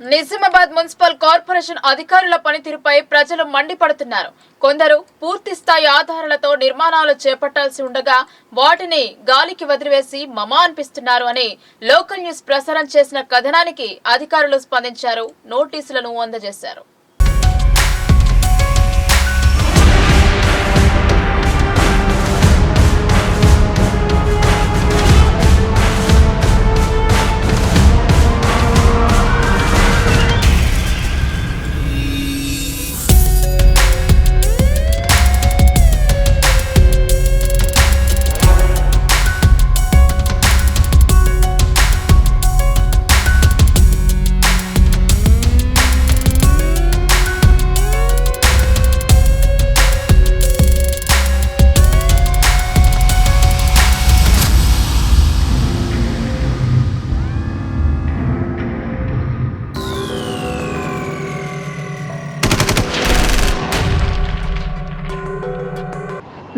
Nizamabad municipal corporation అధికారుల పనితీరుపై ప్రజలు మండిపడుతున్నారు. కొందరు పూర్తి స్థాయి ఆధారాలతో నిర్మాణాలు చేపట్టాల్సి ఉండగా వాటిని గాలికి వదిలివేసి మమా అనిపిస్తున్నారు అని లోకల్ న్యూస్ ప్రసారం చేసిన కథనానికి అధికారులు స్పందించారు. నోటీసులను అందజేశారు.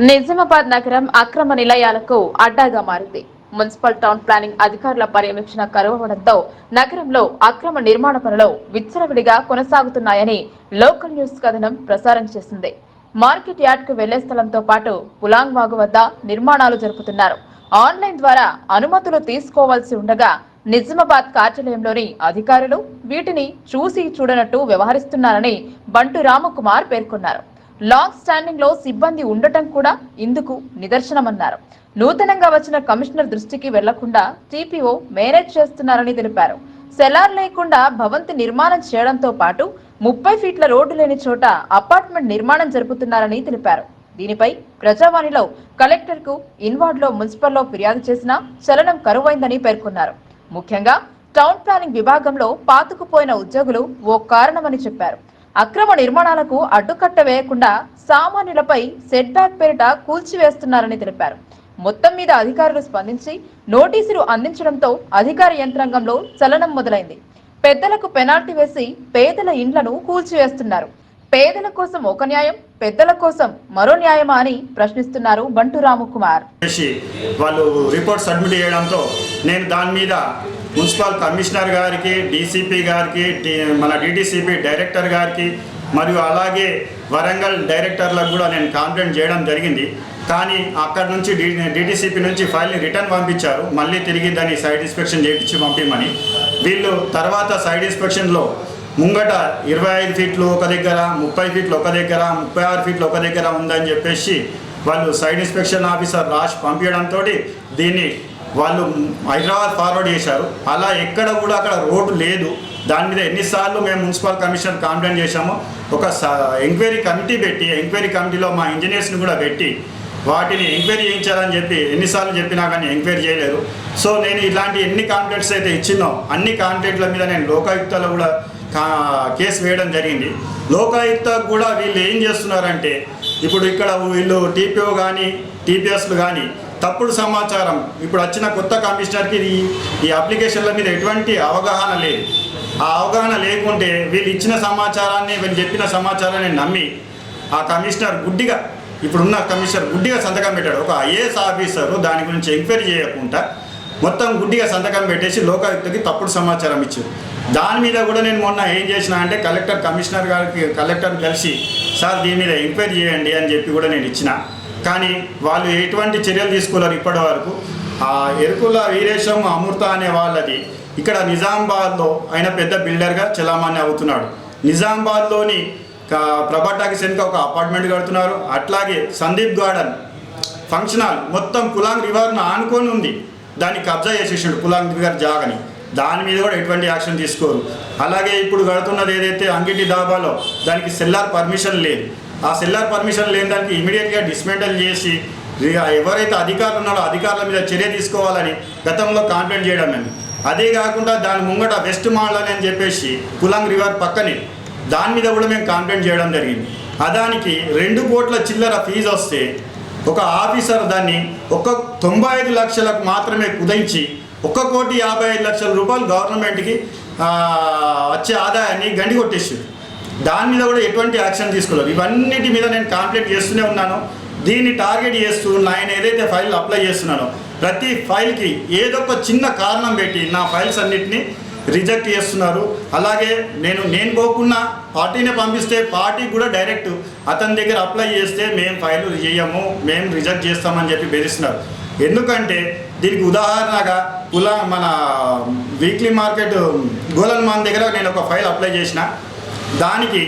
నిజామాబాద్ నగరం అక్రమ నిలయాలకు అడ్డాగా మారింది. మున్సిపల్ టౌన్ ప్లానింగ్ అధికారుల పర్యవేక్షణ కరువడంతో నగరంలో అక్రమ నిర్మాణ పనులు విచ్చలవిడిగా కొనసాగుతున్నాయని లోకల్ న్యూస్ కథనం ప్రసారం చేసింది. మార్కెట్ యార్డ్కు వెళ్ళే స్థలంతో పాటు పులాంగ్ వాగు వద్ద నిర్మాణాలు జరుపుతున్నారు. ఆన్లైన్ ద్వారా అనుమతులు తీసుకోవాల్సి ఉండగా నిజామాబాద్ కార్యాలయంలోని అధికారులు వీటిని చూసి చూడనట్టు వ్యవహరిస్తున్నారని బంటు రామకుమార్ పేర్కొన్నారు. లాంగ్ స్టాండింగ్లో సిబ్బంది ఉండటం కూడా ఇందుకు నిదర్శనమన్నారు. నూతనంగా వచ్చిన కమిషనర్ దృష్టికి వెళ్ళకుండా టీపీఓ మేనేజ్ చేస్తున్నారని తెలిపారు. సెలార్ లేకుండా భవంతి నిర్మాణం చేయడంతో పాటు ముప్పై ఫీట్ల రోడ్డు లేని చోట అపార్ట్మెంట్ నిర్మాణం జరుపుతున్నారని తెలిపారు. దీనిపై ప్రజావాణిలో కలెక్టర్కు ఇన్వార్డ్లో మున్సిపల్లో ఫిర్యాదు చేసినా చలనం కరువైందని పేర్కొన్నారు. ముఖ్యంగా టౌన్ ప్లానింగ్ విభాగంలో పాతుకుపోయిన ఉద్యోగులు ఓ కారణమని చెప్పారు. అక్రమ నిర్మాణాలకు అడ్డుకట్ట వేయకుండా సామాన్యులపై సెట్ బ్యాక్ పేరిట కూల్చివేస్తున్నారని తెలిపారు. మొత్తం మీద అధికారులు స్పందించి నోటీసులు అందించడంతో అధికార యంత్రాంగంలో చలనం మొదలైంది. పెద్దలకు పెనాల్టీ వేసి పేదల ఇండ్లను కూల్చివేస్తున్నారు. పేదల కోసం ఒక న్యాయం పెద్దల కోసం మరో న్యాయమా అని ప్రశ్నిస్తున్నారు బంటు రాముకుమార్ వాళ్ళు రిపోర్ట్ సబ్మిట్ చేయడంతో నేను దాని మీద మున్సిపల్ కమిషనర్ గారికి డీసీపీ గారికి మన డిటిసిపి డైరెక్టర్ గారికి మరియు అలాగే వరంగల్ డైరెక్టర్లకు కూడా నేను కంప్లైంట్ చేయడం జరిగింది. కానీ అక్కడ నుంచి డి డిటిసిపి నుంచి ఫైల్ని రిటర్న్ పంపించారు. మళ్ళీ తిరిగి దాన్ని సైడ్ ఇన్స్పెక్షన్ చేయించి పంపించమని వీళ్ళు తర్వాత సైడ్ ఇన్స్పెక్షన్లో ముంగట ఇరవై ఐదు ఫీట్లు ఒక దగ్గర ముప్పై ఫీట్లు ఒక దగ్గర ముప్పై ఆరు ఫీట్లు ఒక దగ్గర ఉందని చెప్పేసి వాళ్ళు సైడ్ ఇన్స్పెక్షన్ ఆఫీసర్ రాసి పంపించడంతో దీన్ని వాళ్ళు హైదరాబాద్ ఫార్వర్డ్ చేశారు. అలా ఎక్కడ కూడా అక్కడ రోడ్డు లేదు. దాని మీద ఎన్నిసార్లు మేము మున్సిపల్ కమిషన్ కంప్లైంట్ చేశామో ఒక ఎంక్వైరీ కమిటీ పెట్టి ఎంక్వైరీ కమిటీలో మా ఇంజనీర్స్ని కూడా పెట్టి వాటిని ఎంక్వైరీ చేయించాలని చెప్పి ఎన్నిసార్లు చెప్పినా కానీ ఎంక్వైరీ చేయలేదు. సో నేను ఇలాంటి ఎన్ని కాంప్లైంట్స్ అయితే ఇచ్చినో అన్ని కాంప్లైంట్ల మీద నేను లోకాయుక్తలో కూడా కా- కేసు వేయడం జరిగింది. లోకాయుక్త కూడా వీళ్ళు ఏం చేస్తున్నారంటే ఇప్పుడు ఇక్కడ వీళ్ళు టీపీఓ కానీ టీపీఎస్లు కానీ తప్పుడు సమాచారం. ఇప్పుడు వచ్చిన కొత్త కమిషనర్కి ఈ ఈ అప్లికేషన్ల మీద ఎటువంటి అవగాహన లేదు. ఆ అవగాహన లేకుంటే వీళ్ళు ఇచ్చిన సమాచారాన్ని వీళ్ళు చెప్పిన సమాచారాన్ని నమ్మి ఆ కమిషనర్ గుడ్డిగా ఇప్పుడున్న కమిషనర్ గుడ్డిగా సంతకం పెట్టాడు. ఒక ఐఏఎస్ ఆఫీసరు దాని గురించి ఎంక్వైరీ చేయకుండా మొత్తం గుడ్డిగా సంతకం పెట్టేసి లోకాయుక్తకి తప్పుడు సమాచారం ఇచ్చారు దాని మీద కూడా నేను మొన్న ఏం చేసిన అంటే కలెక్టర్ కమిషనర్ గారికి కలెక్టర్ కలిసి సార్ దీని మీద ఎంక్వైరీ చేయండి అని చెప్పి కూడా నేను ఇచ్చిన. కానీ వాళ్ళు ఎటువంటి చర్యలు తీసుకోలేరు ఇప్పటి వరకు ఆ ఎరుకుల వీరేశం అమృత అనే వాళ్ళది ఇక్కడ నిజామాబాద్లో ఆయన పెద్ద బిల్డర్గా చలామణి అవుతున్నాడు. నిజామాబాద్లోని కా- ప్రభాటాకి ఒక అపార్ట్మెంట్ కడుతున్నారు. అట్లాగే సందీప్ గార్డెన్ ఫంక్షన్ హాల్ మొత్తం కులాంగ్ రివర్ను ఆనుకొని ఉంది. దాన్ని కబ్జా చేసేసాడు కులాంగ్ రివర్ జాగని. దాని మీద కూడా ఎటువంటి యాక్షన్ తీసుకోరు. అలాగే ఇప్పుడు కడుతున్నది ఏదైతే అంగిటి దాబాలో దానికి సెల్లార్ పర్మిషన్ లేదు. ఆ సెల్లార్ పర్మిషన్ లేని దానికి ఇమీడియట్గా డిస్మెంటల్ చేసి ఇక ఎవరైతే అధికారులు ఉన్నారో అధికారుల మీద చర్య తీసుకోవాలని గతంలో కాంప్లైంట్ చేయడం అండి. అదే కాకుండా దాని ముంగట వెస్ట్ మాల్ అని చెప్పేసి కులాంగ్ రివర్ పక్కనే దాని మీద కూడా మేము కాంప్లైంట్ చేయడం జరిగింది. అదానికి రెండు కోట్ల చిల్లర ఫీజు వస్తే ఒక ఆఫీసర్ దాన్ని ఒక తొంభై ఐదు లక్షలకు మాత్రమే కుదించి ఒక కోటి యాభై ఐదు లక్షల రూపాయలు గవర్నమెంట్కి వచ్చే ఆదాయాన్ని గండి కొట్టేసింది దాని మీద కూడా ఎటువంటి యాక్షన్ తీసుకోలేదు. ఇవన్నిటి మీద నేను కాంప్లైంట్ చేస్తూనే ఉన్నాను. దీన్ని టార్గెట్ చేస్తూ నేను ఏదైతే ఫైల్ అప్లై చేస్తున్నానో ప్రతి ఫైల్కి ఏదో ఒక చిన్న కారణం పెట్టి నా ఫైల్స్ అన్నిటిని రిజెక్ట్ చేస్తున్నారు. అలాగే నేను నేను పోకుండా పార్టీనే పంపిస్తే పార్టీ కూడా డైరెక్ట్ అతని దగ్గర అప్లై చేస్తే మేము ఫైల్ చేయము మేము రిజెక్ట్ చేస్తామని చెప్పి బెదిరిస్తున్నారు. ఎందుకంటే దీనికి ఉదాహరణగా కుల మన వీక్లీ మార్కెట్ గోలన్ మాన్ దగ్గర నేను ఒక ఫైల్ అప్లై చేసిన. దానికి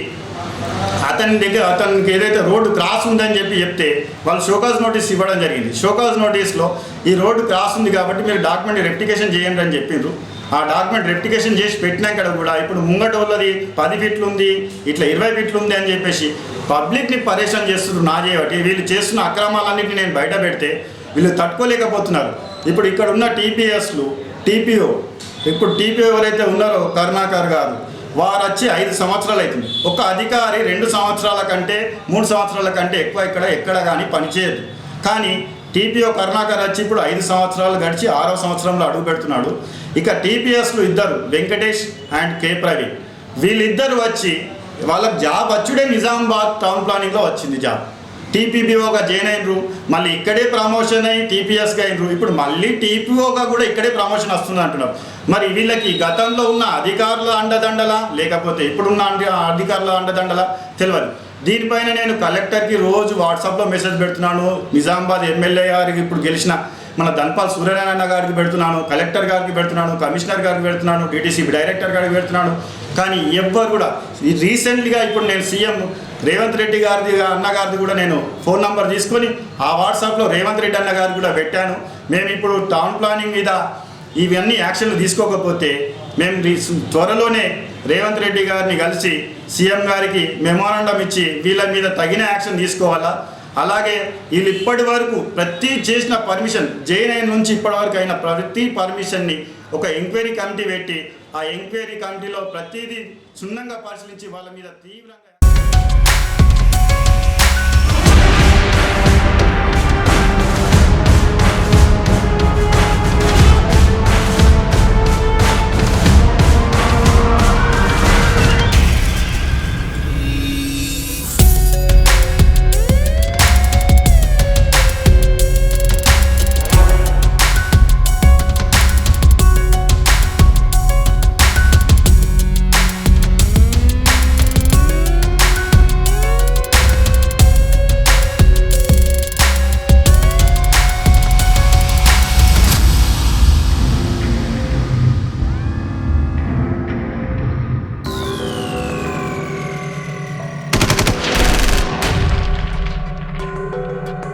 అతని దగ్గర అతనికి ఏదైతే రోడ్డు క్రాస్ ఉందని చెప్పి చెప్తే వాళ్ళు షోకాజ్ నోటీస్ ఇవ్వడం జరిగింది. షోకాజ్ నోటీస్లో ఈ రోడ్డు క్రాస్ ఉంది కాబట్టి మీరు డాక్యుమెంట్ రెప్టికేషన్ చేయండి అని చెప్పిండ్రు. ఆ డాక్యుమెంట్ రెప్టికేషన్ చేసి పెట్టినాక కూడా ఇప్పుడు ముంగట వాళ్ళది పది ఫీట్లు ఉంది ఇట్లా ఇరవై ఫీట్లు ఉంది అని చెప్పేసి పబ్లిక్ని పరేషాన్ చేస్తున్నారు నా చేయబట్టి వీళ్ళు చేస్తున్న అక్రమాలన్నింటినీ నేను బయట పెడితే వీళ్ళు తట్టుకోలేకపోతున్నారు. ఇప్పుడు ఇక్కడ ఉన్న టీపీఎస్లు టీపీఓ ఇప్పుడు టీపీఓ ఎవరైతే ఉన్నారో కరుణాకర్ గారు వారు వచ్చి ఐదు సంవత్సరాలు అవుతుంది ఒక అధికారి రెండు సంవత్సరాల కంటే మూడు సంవత్సరాల కంటే ఎక్కువ ఇక్కడ ఎక్కడ కానీ పనిచేయదు కానీ టీపీఓ కరుణాకర్ వచ్చి ఇప్పుడు ఐదు సంవత్సరాలు గడిచి ఆరో సంవత్సరంలో అడుగు పెడుతున్నాడు. ఇక టీపీఎస్లు ఇద్దరు వెంకటేష్ అండ్ కే. ప్రవీణ్. వీళ్ళిద్దరు వచ్చి వాళ్ళకి జాబ్ వచ్చుడే నిజామాబాద్ టౌన్ ప్లానింగ్లో వచ్చింది జాబ్. టీపీపీఓగా జాయిన్ అయినరు మళ్ళీ ఇక్కడే ప్రమోషన్ అయ్యి టీపీఎస్గా అయినరు. ఇప్పుడు మళ్ళీ టీపీఓగా కూడా ఇక్కడే ప్రమోషన్ వస్తుంది అంటున్నారు. మరి వీళ్ళకి గతంలో ఉన్న అధికారుల అండదండలా లేకపోతే ఇప్పుడున్న అధికారుల అండదండలా తెలియదు దీనిపైన నేను కలెక్టర్కి రోజు వాట్సాప్లో మెసేజ్ పెడుతున్నాను. నిజామాబాద్ ఎమ్మెల్యే గారికి ఇప్పుడు గెలిచిన మన ధన్పాల్ సూర్యనారాయణ గారికి పెడుతున్నాను కలెక్టర్ గారికి పెడుతున్నాను కమిషనర్ గారికి పెడుతున్నాను డీటీసీ డైరెక్టర్ గారికి పెడుతున్నాను. కానీ ఎవ్వరు కూడా ఈ రీసెంట్గా ఇప్పుడు నేను సీఎం రేవంత్ రెడ్డి గారిది అన్నగారిది కూడా నేను ఫోన్ నంబర్ తీసుకొని ఆ వాట్సాప్లో రేవంత్ రెడ్డి అన్న కూడా పెట్టాను. మేము ఇప్పుడు టౌన్ ప్లానింగ్ మీద ఇవన్నీ యాక్షన్లు తీసుకోకపోతే మేము రీ- త్వరలోనే రేవంత్ రెడ్డి గారిని కలిసి సీఎం గారికి మెమోరాండం ఇచ్చి వీళ్ళ మీద తగిన యాక్షన్ తీసుకోవాలా? అలాగే వీళ్ళు ఇప్పటి వరకు ప్రతి చేసిన పర్మిషన్ జైన్ నుంచి ఇప్పటి వరకు అయిన ప్రతి పర్మిషన్ని ఒక ఎంక్వైరీ కమిటీ పెట్టి ఆ ఎంక్వైరీ కమిటీలో ప్రతిదీ క్షుణ్ణంగా పరిశీలించి వాళ్ళ మీద తీవ్రంగా